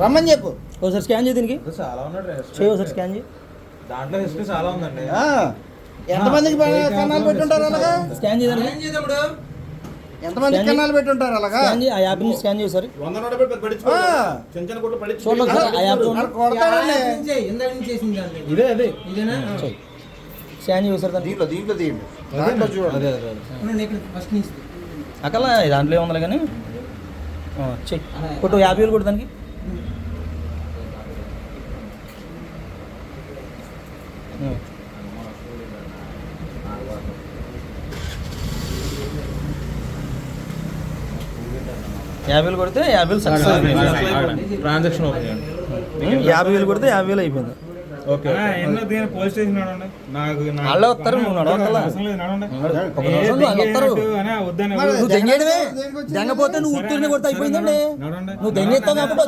రమ్మని చెప్పు. ఒకసారి స్కాన్ చేయి దీనికి. చాలా ఉన్నాడు చేయి ఒకసారి స్కాన్ చేయి. దాంట్లో హిస్టరీ చాలా ఉందండి. ఆ, ఎంతమందికి కన్నాలు పెట్టుంటారు అలాగా? స్కాన్ చేయి దానికి. ఎంతమందికి స్కాన్ కన్నాలు పెట్టుంటారు అలాగా? ఆ యాప్ని స్కాన్ చేయి ఒకసారి. వంద నోట. చిన్న చిన్న కొట్లు పడిచి చూడండి ఆ యాప్ ఇదే అదే. చెయ్యి. స్కాన్ చేయి ఒకసారి దాన్ని దీంట్లో దీంట్లో తీయండి. దాంట్లో చూడండి. అదే అదే అక్కల దాంట్లో ఏముంది కానీ? ఆ, చెయ్యి. కొట్టు యాభై వేలు కొట్టు దానికి. ఆ. యాభై వేలు కొడితే యాభై వేలు సక్సెస్ అయిపోయింది. ట్రాన్సాక్షన్ ఓపెన్ చేయండి యాభై వేలు కొడితే యాభై వేలు అయిపోయింది. ఓకే అన్నా, ఎన్నో దిగిన పోలీస్ స్టేషన్ వాళ్ళే వస్తారు, నువ్వు నువ్వు దెంగేయడమే దేనికి వచ్చింది? దెంగపోతే నువ్వు ఉత్తీర్ణ కొడితే అయిపోయిందండి. నువ్వు దెంగేస్తావు కాబట్టి